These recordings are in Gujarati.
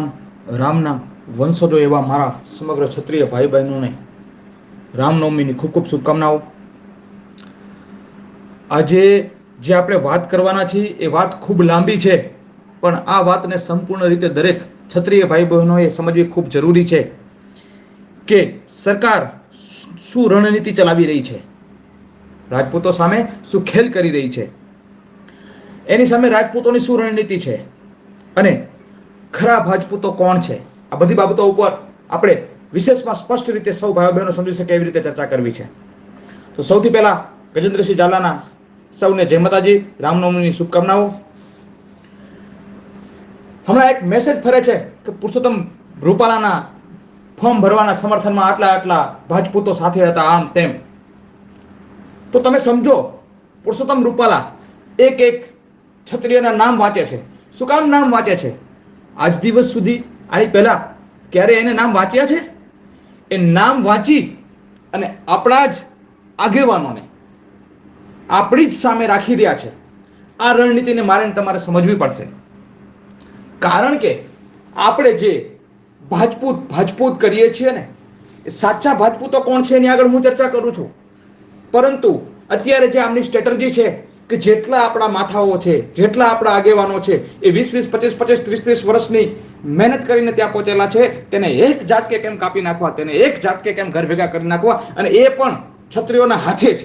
ભગવાન રામના વંશજો એવા મારા સમગ્ર ક્ષત્રિય ભાઈ બહેનોને રામનવમીની ખૂબ ખૂબ શુભકામનાઓ. આજે જે આપણે વાત કરવાના છીએ, એ વાત ખૂબ લાંબી છે, પણ આ વાતને સંપૂર્ણ રીતે દરેક ક્ષત્રિય ભાઈ બહેનોએ સમજવી ખૂબ જરૂરી છે કે સરકાર શું રણનીતિ ચલાવી રહી છે. રાજપૂતો સામે શું ખેલ કરી રહી છે. એની સામે રાજપૂતોની શું રણનીતિ છે. અને ખરા ભાજપૂતો કોણ છે? આ બધી બાબતો ઉપર આપણે વિશેષમાં સ્પષ્ટ રીતે સૌ ભાઈઓ બહેનો સમજી શકે એવી રીતે ચર્ચા કરવી છે. તો સૌથી પહેલા ગજેન્દ્રસિંહ ઝાલાના સૌને જય માતાજી, રામનવમીની શુભકામનાઓ. હમણાં એક મેસેજ ફરે છે કે પુરુષોત્તમ રૂપાલાના ફોર્મ ભરવાના સમર્થનમાં આટલા આટલા ભાજપૂતો સાથે હતા આમ તેમ. તો તમે સમજો, પુરુષોત્તમ રૂપાલા એક એક ક્ષત્રિયના નામ વાંચે છે. શું કામ નામ વાંચે છે? આજ દિવસ સુધી આની પહેલા ક્યારે એને નામ વાંચ્યા છે? એ નામ વાંચી અને આપણા જ આગેવાનોને આપણી જ સામે રાખી રહ્યા છે. આ રણનીતિને મારે તમારે સમજવી પડશે. કારણ કે આપણે જે ભાજપૂત ભાજપૂત કરીએ છીએ ને, એ સાચા ભાજપૂતો કોણ છે એની આગળ હું ચર્ચા કરું છું. પરંતુ અત્યારે જે આમની સ્ટ્રેટર્જી છે કે જેટલા આપણા માથાઓ છે, જેટલા આપણા આગેવાનો છે, એ વીસ વીસ, પચીસ પચીસ, ત્રીસ ત્રીસ વર્ષની મહેનત કરીને ત્યાં પહોંચેલા છે, તેને એક ઝાટકે કેમ કાપી નાખવા, તેને એક ઝાટકે કેમ ઘર ભેગા કરી નાખવા, અને એ પણ છત્રીઓના હાથે જ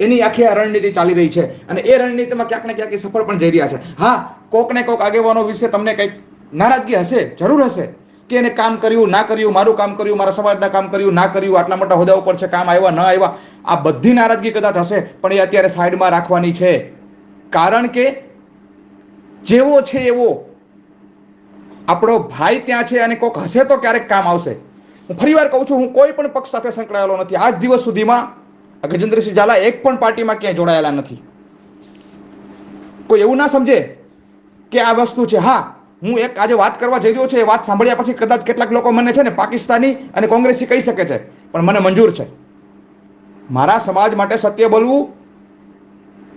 એની આખી આ રણનીતિ ચાલી રહી છે. અને એ રણનીતિમાં ક્યાંક ને ક્યાંક સફળ પણ જઈ રહ્યા છે. હા કોક ને કોક આગેવાનો વિશે તમને કંઈક નારાજગી હશે? જરૂર હશે. કે એને કામ કર્યું, ના કર્યું, મારું કામ કર્યું, મારા સમાજના કામ કર્યું, ના કર્યું, આટલા મોટા હોદ્દા ઉપર છે, કામ આવ્યા, ન આવ્યા, આ બધી નારાજગી કદાચ હશે, પણ એ અત્યારે સાઈડમાં રાખવાની છે. કારણ કે જેવો છે એવો, આપણો ભાઈ ત્યાં છે અને કોક હશે તો ક્યારેક કામ આવશે. હું ફરી વાર કહું છું, હું કોઈ પણ પક્ષ સાથે સંકળાયેલો નથી. આજ દિવસ સુધીમાં ગજેન્દ્રસિંહ ઝાલા એક પણ પાર્ટીમાં ક્યાંય જોડાયેલા નથી. કોઈ એવું ના સમજે કે આ વસ્તુ છે. હા હું એક આજે વાત કરવા જઈ રહ્યો છું, એ વાત સાંભળ્યા પછી કદાચ કેટલાક લોકો મને છે ને પાકિસ્તાની અને કોંગ્રેસી કહી શકે છે, પણ મને મંજૂર છે. મારા સમાજ માટે સત્ય બોલવું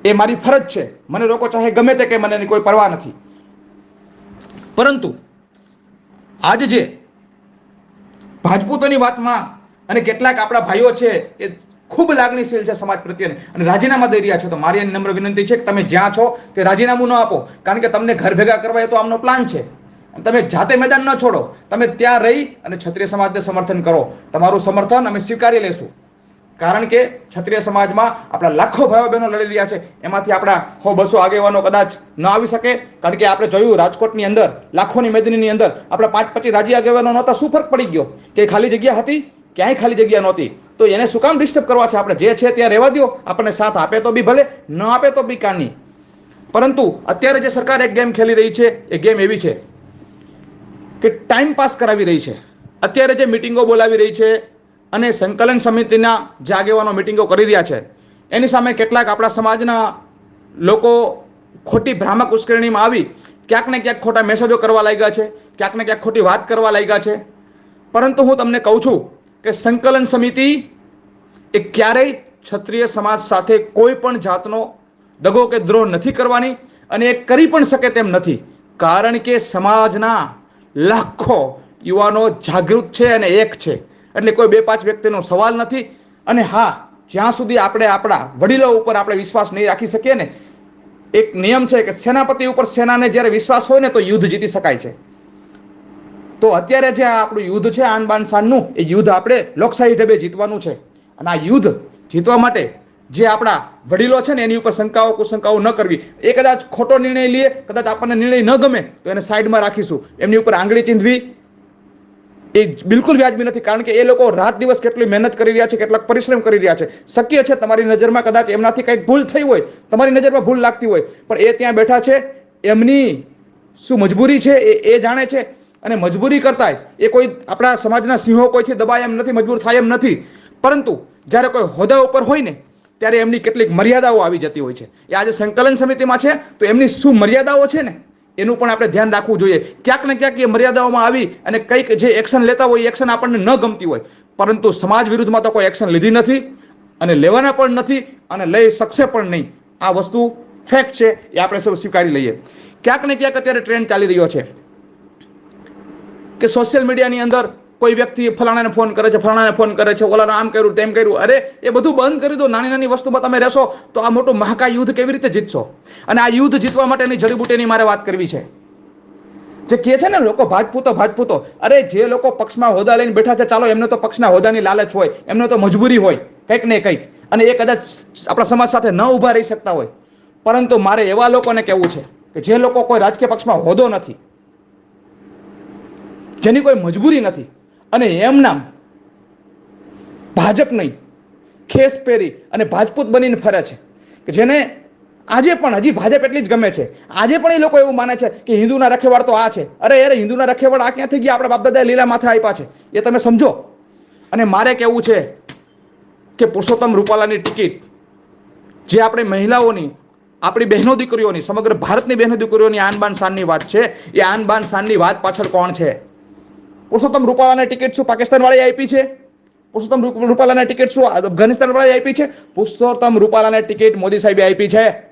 એ મારી ફરજ છે. મને લોકો ચાહે ગમે તે કે મને એની કોઈ પરવા નથી. પરંતુ આજ જે ભાજપૂતોની વાતમાં અને કેટલાક આપણા ભાઈઓ છે, એ ખૂબ લાગણીશીલ છે સમાજ પ્રત્યે અને રાજીનામા દઈ રહ્યા છો તો મારી નમ્ર વિનંતી છે કે તમે જ્યાં છો તે રાજીનામું ન આપો. કારણ કે તમને ઘર ભેગા કરવા એ તો આમનો પ્લાન છે. તમે જાતે મેદાન ન છોડો. તમે ત્યાં રહી અને ક્ષત્રિય સમાજને સમર્થન કરો. તમારું સમર્થન અમે સ્વીકારી લેશું કારણ કે ક્ષત્રિય સમાજમાં આપણા લાખો ભાઈઓ બહેનો લડી રહ્યા છે. એમાંથી આપણા હો બસો આગેવાનો કદાચ ન આવી શકે. કારણ કે આપણે જોયું રાજકોટની અંદર, લાખોની મેદનીની અંદર, આપણા પાંચ પચીસ રાજી આગેવાનો નહોતા. શું ફરક પડી ગયો? કે ખાલી જગ્યા હતી? ક્યાંય ખાલી જગ્યા નહોતી. તો એને શું કામ ડિસ્ટર્બ કરવા છે? આપણે જે છે ત્યાં રહેવા દો આપણને સાથ આપે તો બી ભલે, ન આપે તો બી કાની. પરંતુ અત્યારે જે સરકાર એક ગેમ ખેલી રહી છે, એ ગેમ એવી છે કે ટાઈમ પાસ કરાવી રહી છે. અત્યારે જે મિટિંગો બોલાવી રહી છે અને સંકલન સમિતિના જે આગેવાનો મિટિંગો કરી રહ્યા છે. એની સામે કેટલાક આપણા સમાજના લોકો ખોટી ભ્રામક ઉશ્કેરણીમાં આવી, ક્યાંક ને ક્યાંક ખોટા મેસેજો કરવા લાગ્યા છે, ક્યાંક ને ક્યાંક ખોટી વાત કરવા લાગ્યા છે. પરંતુ હું તમને કહું છું કે સંકલન સમિતિ એ ક્યારેય ક્ષત્રિય સમાજ સાથે કોઈ પણ જાતનો દગો કે દ્રોહ નથી કરવાની અને એ કરી પણ શકે તેમ નથી. કારણ કે સમાજના લાખો યુવાનો જાગૃત છે અને એક છે. એટલે કોઈ બે પાંચ વ્યક્તિનો સવાલ નથી. અને હા, જ્યાં સુધી આપણે આપણા વડીલો ઉપર આપણે વિશ્વાસ નહીં રાખી શકીએ ને, એક નિયમ છે કે સેનાપતિ ઉપર સેનાને જ્યારે વિશ્વાસ હોય ને તો યુદ્ધ જીતી શકાય છે. તો અત્યારે જે આપણું યુદ્ધ છે, આન બાન શાનનું એ યુદ્ધ આપણે લોકશાહી ઢબે જીતવાનું છે. અને આ યુદ્ધ જીતવા માટે જે આપણા વડીલો છે ને, એની ઉપર શંકાઓ, કુશંકાઓ ન કરવી. એ કદાચ ખોટો નિર્ણય લઈએ, કદાચ આપણને નિર્ણય ન ગમે, તો એને સાઈડમાં રાખીશું. એમની ઉપર આંગળી ચીંધવી. એ બિલકુલ વ્યાજબી નથી, કારણ કે એ લોકો રાત દિવસ કેટલી મહેનત કરી રહ્યા છે, કેટલાક પરિશ્રમ કરી રહ્યા છે. શક્ય છે તમારી નજરમાં કદાચ એમનાથી કંઈક ભૂલ થઈ હોય, તમારી નજરમાં ભૂલ લાગતી હોય, પણ એ ત્યાં બેઠા છે, એમની શું મજબૂરી છે, એ એ જાણે છે અને મજબૂરી કરતા એ કોઈ આપણા સમાજના સિંહો કોઈથી દબાય એમ નથી, મજબૂર થાય એમ નથી. પરંતુ જ્યારે કોઈ હોદ્દા ઉપર હોય ને, ત્યારે એમની કેટલીક મર્યાદાઓ આવી જતી હોય છે. એ આજે સંકલન સમિતિમાં છે, તો એમની શું મર્યાદાઓ છે ને, એનું પણ આપણે ધ્યાન રાખવું જોઈએ. ક્યાંક ને ક્યાંક એ મર્યાદાઓમાં આવી અને કંઈક જે એક્શન લેતા હોય, એ એક્શન આપણને ન ગમતી હોય. પરંતુ સમાજ વિરુદ્ધમાં તો કોઈ એક્શન લીધી નથી અને લેવાના પણ નથી અને લઈ શકશે પણ નહીં. આ વસ્તુ ફેક્ટ છે, એ આપણે સૌ સ્વીકારી લઈએ. ક્યાંક ને ક્યાંક અત્યારે ટ્રેન્ડ ચાલી રહ્યો છે. કે સોશિયલ મીડિયાની અંદર કોઈ વ્યક્તિ ફલાણાને ફોન કરે છે, ફલાણાને ફોન કરે છે, ઓલાને આમ કર્યું, તેમ કર્યું, અરે એ બધું બંધ કરી દો, નાની નાની વસ્તુમાં તમે રહેશો, તો આ મોટું મહાકાય યુદ્ધ કેવી રીતે જીતશો? અને આ યુદ્ધ જીતવા માટેની જડીબુટીની મારે વાત કરવી છે. જે કહે છે ને લોકો ભાજપૂતો ભાજપૂતો, અરે જે લોકો પક્ષમાં હોદ્દા લઈને બેઠા છે, ચાલો એમને તો પક્ષના હોદ્દાની લાલચ હોય, એમને તો મજબૂરી હોય, કંઈક ને કંઈક. અને એ કદાચ આપણા સમાજ સાથે ન ઊભા રહી શકતા હોય. પરંતુ મારે એવા લોકોને કહેવું છે કે જે લોકો કોઈ રાજકીય પક્ષમાં હોદ્દો નથી જેની કોઈ મજબૂરી નથી અને એમ નામ ભાજપ નહીં, ખેસ પહેરી અને ભાજપૂત બનીને ફરે છે, કે જેને આજે પણ હજી ભાજપ એટલી જ ગમે છે. આજે પણ એ લોકો એવું માને છે કે હિન્દુના રખેવાળ તો આ છે. અરે યાર, હિન્દુના રખેવાળ આ ક્યાંથી ગયા? આપણા બાપદાદાએ લીલા માથે આપ્યા છે. એ તમે સમજો. અને મારે કહેવું છે કે પુરુષોત્તમ રૂપાલાની ટિકિટ જે આપણે મહિલાઓની, આપણી બહેનો દીકરીઓની, સમગ્ર ભારતની બહેનો દીકરીઓની આનબાન શાનની વાત છે. એ આનબાન શાનની વાત પાછળ કોણ છે? પુરુષોત્તમ રૂપાલાને ટિકિટ શું પાકિસ્તાન વાળાએ આપી છે? પુરુષોત્તમ રૂપાલાને ટિકિટ શું અફઘાનિસ્તાન વાળાએ આપી છે? પુરુષોત્તમ રૂપાલાને ટિકિટ મોદી સાહેબે આપી છે.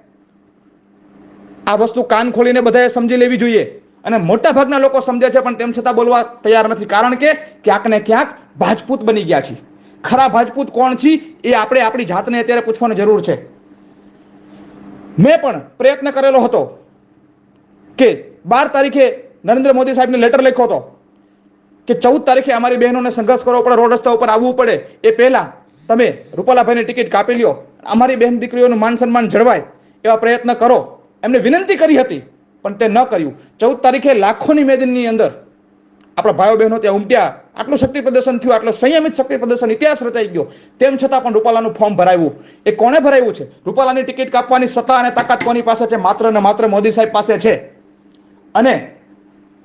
આ વસ્તુ કાન ખોલીને બધાએ સમજી લેવી જોઈએ. અને મોટા ભાગના લોકો સમજે છે, પણ તેમ છતાં બોલવા તૈયાર નથી. કારણ કે ક્યાંક ને ક્યાંક ભાજપૂત બની ગયા છે. ખરા ભાજપૂત કોણ છે, એ આપણે આપણી જાતને અત્યારે પૂછવાની જરૂર છે. મેં પણ પ્રયત્ન કરેલો હતો કે બાર તારીખે નરેન્દ્ર મોદી સાહેબને લેટર લખ્યો હતો. કે ચૌદ તારીખે અમારી બહેનોને સંઘર્ષ કરવો પડે, રોડ રસ્તા ઉપર આવવું પડે, એ પહેલા તમે રૂપાલાભાઈની ટિકિટ કાપી લ્યો. અમારી બહેન દીકરીઓનું માન સન્માન જળવાય એવા પ્રયત્ન કરો. એમને વિનંતી કરી હતી, પણ તે ન કર્યું. ચૌદ તારીખે લાખોની મેદનની અંદર આપણા ભાઈઓ બહેનો ત્યાં ઉમટ્યા. આટલું શક્તિ પ્રદર્શન થયું, આટલું સંયમિત શક્તિ પ્રદર્શન ઇતિહાસ રચાઈ ગયો. તેમ છતાં પણ રૂપાલાનું ફોર્મ ભરાયું. એ કોણે ભરાયું છે? રૂપાલાની ટિકિટ કાપવાની સત્તા અને તાકાત કોની પાસે છે? માત્ર ને માત્ર મોદી સાહેબ પાસે છે. અને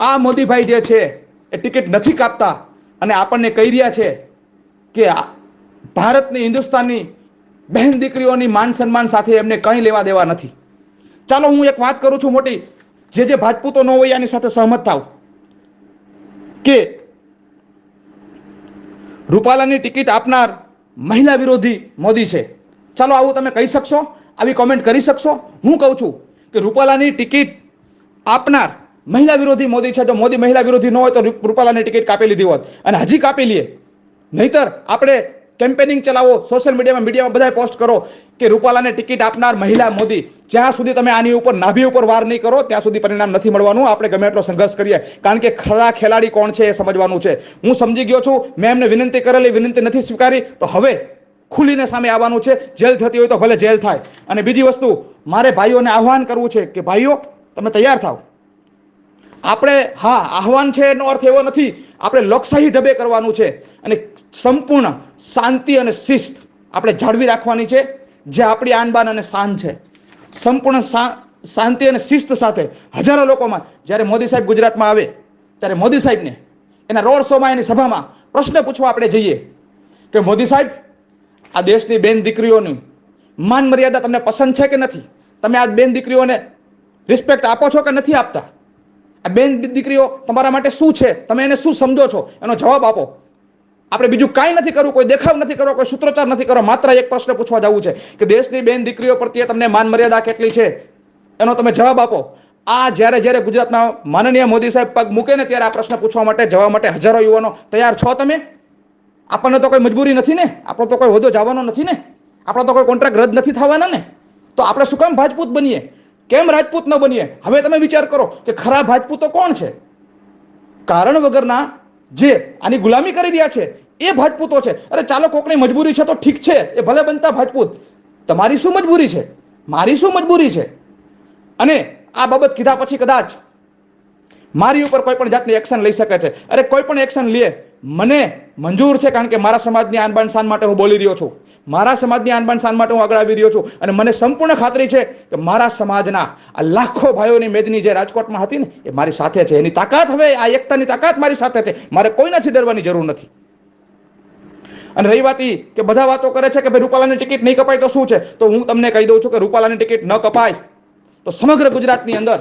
આ મોદીભાઈ જે છે એ ટિકિટ નથી કાપતા. અને આપણને કહી રહ્યા છે કે ભારતની, હિન્દુસ્તાનની બહેન દીકરીઓની માન સન્માન સાથે એમને કંઈ લેવા દેવા નથી. ચાલો હું એક વાત કરું છું મોટી. જે જે ભાજપૂતો ન હોય એની સાથે સહમત થાવ. કે રૂપાલાની ટિકિટ આપનાર મહિલા વિરોધી મોદી છે. ચાલો આવું તમે કહી શકશો? આવી કોમેન્ટ કરી શકશો? હું કહું છું કે રૂપાલાની ટિકિટ આપનાર મહિલા વિરોધી મોદી છે, જો મોદી મહિલા વિરોધી ન હોય તો રૂપાલાની ટિકિટ કાપી લીધી હોત. અને હજી કાપી લઈએ નહીતર આપણે કેમ્પેનિંગ ચલાવો, સોશિયલ મીડિયામાં મીડિયામાં બધાય પોસ્ટ કરો કે રૂપાલાને ટિકિટ આપનાર મહિલા મોદી. જ્યાં સુધી તમે આની ઉપર, નાભી ઉપર વાર નહીં કરો, ત્યાં સુધી પરિણામ નથી મળવાનું. આપણે ગમે એટલો સંઘર્ષ કરીએ. કારણ કે ખરા ખેલાડી કોણ છે એ સમજવાનું છે. હું સમજી ગયો છું, મેં એમને વિનંતી કરેલી, વિનંતી નથી સ્વીકારી. તો હવે ખુલીને સામે આવવાનું છે. જેલ થતી હોય તો ભલે જેલ થાય. અને બીજી વસ્તુ, મારે ભાઈઓને આહ્વાન કરવું છે કે, ભાઈઓ, તમે તૈયાર થાવ આપણે, હા, આહવાન છે એનો અર્થ એવો નથી. આપણે લોકશાહી ઢબે કરવાનું છે અને સંપૂર્ણ શાંતિ અને શિસ્ત આપણે જાળવી રાખવાની છે. જે આપણી આનબાન અને શાન છે. સંપૂર્ણ શાંતિ અને શિસ્ત સાથે હજારો લોકોમાં, જ્યારે મોદી સાહેબ ગુજરાતમાં આવે, ત્યારે મોદી સાહેબને એના રોડ શોમાં, એની સભામાં પ્રશ્ન પૂછવા આપણે જઈએ કે મોદી સાહેબ, આ દેશની બેન દીકરીઓની માન મર્યાદા તમને પસંદ છે કે નથી? તમે આ બેન દીકરીઓને રિસ્પેક્ટ આપો છો કે નથી આપતા? આ બેન દીકરીઓ, તમારા માટે શું છે? તમે એને શું સમજો છો? એનો જવાબ આપો. આપણે બીજું કાંઈ નથી કરવું, કોઈ દેખાવ નથી કરવો, કોઈ સૂત્રોચ્ચાર નથી કરવો. માત્ર એક પ્રશ્ન પૂછવા જવું છે કે દેશની બેન દીકરીઓ પ્રત્યે તમને માન મર્યાદા કેટલી છે? એનો તમે જવાબ આપો. આ જ્યારે જ્યારે ગુજરાતમાં માનનીય મોદી સાહેબ પગ મૂકે ને ત્યારે આ પ્રશ્ન પૂછવા માટે, જવા માટે હજારો યુવાનો તૈયાર છો તમે? આપણને તો કોઈ મજબૂરી નથી ને? આપણો તો કોઈ હોદ્દો જવાનો નથી ને? આપણો તો કોઈ કોન્ટ્રાક્ટ રદ નથી થવાના ને? તો આપણે શું કામ ભાજપૂત બનીએ? કેમ રાજપૂત ન બનીએ? હવે તમે વિચાર કરો કે ખરા ભાજપૂતો કોણ છે? કારણ વગરના જે આની ગુલામી કરી રહ્યા છે, એ ભાજપૂતો છે. અરે ચાલો કોકની મજબૂરી છે તો ઠીક છે, એ ભલે બનતા ભાજપૂત. તમારી શું મજબૂરી છે? મારી શું મજબૂરી છે? અને આ બાબત કીધા પછી કદાચ મારી ઉપર કોઈ પણ જાતની એક્શન લઈ શકે છે. અરે કોઈ પણ એક્શન લે. મને મંજૂર છે કારણ કે મારા સમાજની આનબાન શાન માટે હું બોલી રહ્યો છું. મારા સમાજની આનબાન શાન માટે હું આગળ આવી રહ્યો છું. અને મને સંપૂર્ણ ખાતરી છે કે મારા સમાજના આ લાખો ભાઈઓની મેદની જે રાજકોટમાં હતી ને, એ મારી સાથે છે. એની તાકાત હવે, આ એકતાની તાકાત મારી સાથે છે. મારે કોઈનાથી ડરવાની જરૂર નથી. અને રહી વાત કે બધા વાતો કરે છે કે ભાઈ રૂપાલાની ટિકિટ નહીં કપાય તો શું છે? તો હું તમને કહી દઉં છું કે રૂપાલાની ટિકિટ ન કપાય તો સમગ્ર ગુજરાતની અંદર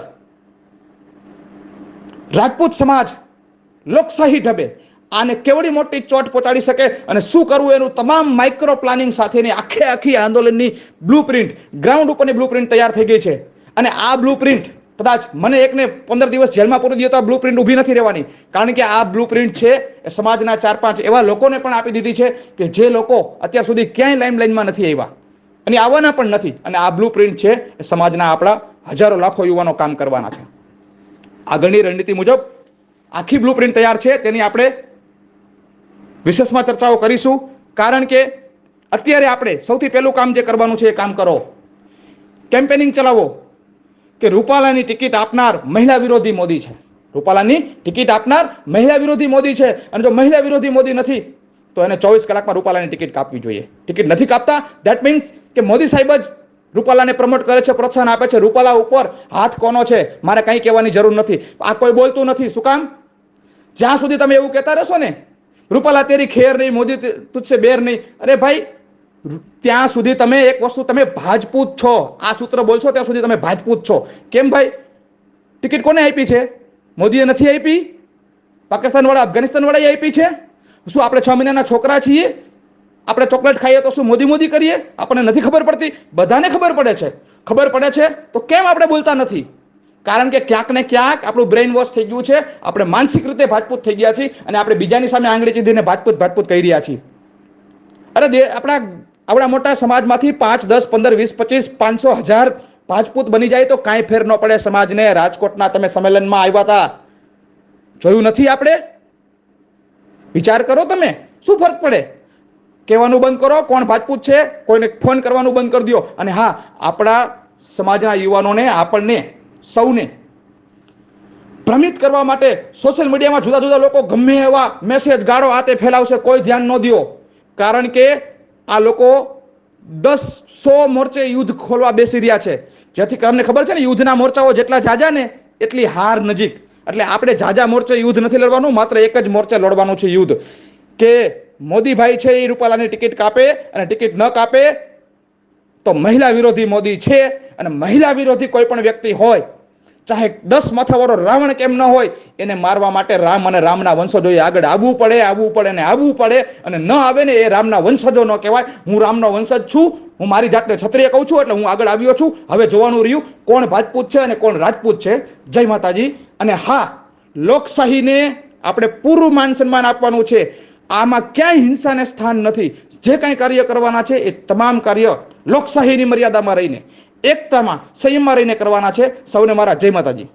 રાજપૂત સમાજ લોકશાહી ઢબે આને કેવડી મોટી ચોટ પહોંચાડી શકે અને શું કરવું એનું તમામ માઇક્રો પ્લાનિંગ સાથેની આખે આખી આંદોલનની બ્લુપ્રિન્ટ ગ્રાઉન્ડ ઉપરની બ્લુપ્રિન્ટ તૈયાર થઈ ગઈ છે. અને આ બ્લુપ્રિન્ટ કદાચ મને એકને પંદર દિવસ જેલમાં પૂરી દીધો તો આ બ્લુ પ્રિન્ટ ઊભી નથી રહેવાની. કારણ કે આ બ્લુ પ્રિન્ટ છે એ સમાજના ચાર પાંચ એવા લોકોને પણ આપી દીધી છે કે જે લોકો અત્યાર સુધી ક્યાંય લાઈમ લાઈનમાં નથી આવ્યા. અને આવવાના પણ નથી. અને આ બ્લુ પ્રિન્ટ છે એ સમાજના આપણા હજારો લાખો યુવાનો કામ કરવાના છે. આગળની રણનીતિ મુજબ આખી બ્લુ પ્રિન્ટ તૈયાર છે. તેની આપણે વિશેષમાં ચર્ચાઓ કરીશું. કારણ કે અત્યારે આપણે સૌથી પહેલું કામ જે કરવાનું છે એ કામ કરો. કેમ્પેનિંગ ચલાવો. કે રૂપાલાની ટિકિટ આપનાર મહિલા વિરોધી મોદી છે. રૂપાલાની ટિકિટ આપનાર મહિલા વિરોધી મોદી છે. અને જો મહિલા વિરોધી મોદી નથી, તો એને ચોવીસ કલાકમાં રૂપાલાની ટિકિટ કાપવી જોઈએ. ટિકિટ નથી કાપતા દેટ મીન્સ કે મોદી સાહેબ જ રૂપાલાને પ્રમોટ કરે છે, પ્રોત્સાહન આપે છે. રૂપાલા ઉપર હાથ કોનો છે, મારે કંઈ કહેવાની જરૂર નથી. આ કોઈ બોલતું નથી. શું કામ? જ્યાં સુધી તમે એવું કહેતા રહેશો ને રૂપાલા, તેરી ખેર નહીં, મોદી તુજસે બેર નહીં. અરે ભાઈ ત્યાં સુધી તમે એક વસ્તુ, તમે ભાજપૂત છો. આ સૂત્ર બોલશો, ત્યાં સુધી તમે ભાજપૂત છો. કેમ ભાઈ? ટિકિટ કોને આપી છે? મોદીએ નથી આપી? પાકિસ્તાન વાળા અફઘાનિસ્તાન વાળાએ આપી છે? શું આપણે છ મહિનાના છોકરા છીએ? આપણે ચોકલેટ ખાઈએ તો શું મોદી મોદી કરીએ? આપણને નથી ખબર પડતી. બધાને ખબર પડે છે. ખબર પડે છે, તો કેમ આપણે બોલતા નથી? કારણ કે ક્યાંક ને ક્યાંક આપણું બ્રેઇન વોશ થઈ ગયું છે, આપણે માનસિક રીતે ભાજપૂત થઈ ગયા છીએ અને આપણે બીજાની સામે આંગળી ચીધીને ભાજપૂત ભાજપૂત કહી રહ્યા છીએ. અરે આપણા આવડા મોટા સમાજમાંથી પાંચ, દસ, પંદર, વીસ, પચીસ, પાંચસો હજાર ભાજપૂત બની જાય તો કાંઈ ફેર ન પડે સમાજને. રાજકોટના તમે સંમેલનમાં આવ્યા હતા. જોયું નથી આપણે? વિચાર કરો તમે. શું ફરક પડે? કહેવાનું બંધ કરો, કોણ ભાજપૂત છે? કોઈને ફોન કરવાનું બંધ કરી દો અને હા, આપણા સમાજના યુવાનોને, આપણને સૌને ભ્રમિત કરવા માટે સોશિયલ મીડિયામાં જુદા જુદા લોકો ગમે એવા મેસેજ ગાળો આ તે ફેલાવશે, કોઈ ધ્યાન ન દો. કારણ કે આ લોકો દસ સો મોરચે યુદ્ધ ખોલવા બેસી રહ્યા છે. જેથી તમને ખબર છે ને, યુદ્ધના મોરચાઓ જેટલા જાજા ને, એટલી હાર નજીક. એટલે આપણે જાજા મોરચે યુદ્ધ નથી લડવાનું, માત્ર એક જ મોરચે લડવાનું છે યુદ્ધ. કે મોદીભાઈ છે એ રૂપાલાની ટિકિટ કાપે અને ટિકિટ ન કાપે તો મહિલા વિરોધી મોદી છે અને મહિલા વિરોધી કોઈ પણ વ્યક્તિ હોય, ચાહે દસ માથાવાળો રાવણ કેમ ન હોય, એને મારવા માટે રામ અને રામના વંશજોએ આગળ આવવું પડે આવવું પડે ને આવવું પડે અને ન આવે ને એ રામના વંશજો ન કહેવાય. હું રામનો વંશજ છું, હું મારી જાતને ક્ષત્રિય કહું છું એટલે હું આગળ આવ્યો છું. હવે જોવાનું રહ્યું કોણ ભાજપૂત છે અને કોણ રાજપૂત છે. જય માતાજી. અને હા, લોકશાહીને આપણે પૂરું માન સન્માન આપવાનું છે. આમાં ક્યાંય હિંસાને સ્થાન નથી. જે કાંઈ કાર્ય કરવાના છે એ તમામ કાર્ય લોકશાહીની મર્યાદામાં રહીને, એકતામાં સંયમમાં રહીને કરવાના છે. સૌને મારા જય માતાજી.